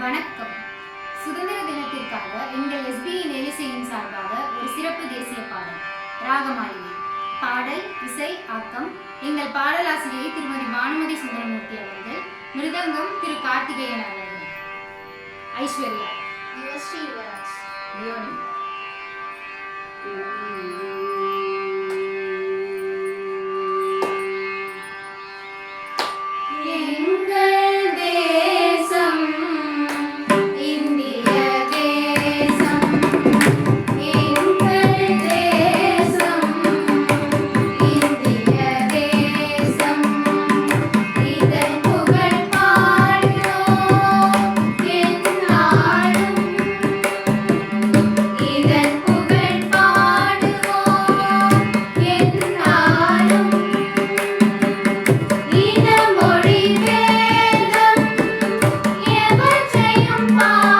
வணக்கம். சுதந்திர தினத்திற்காக எங்கள் எஸ்பிஐ நெலிசையின் சார்பாக ஒரு சிறப்பு தேசிய பாடல் ராகமாளிகை பாடல் இசை ஆக்கம். எங்கள் பாடலாசிரியை திருமதி பானுமதி சுந்தரமூர்த்தி அவர்கள் மிருதங்கம் திரு கார்த்திகேயன் அவர்கள். ஐஸ்வர்யா. யுவஸ்ரீ யுவராஜ். யுவராஜ் 아.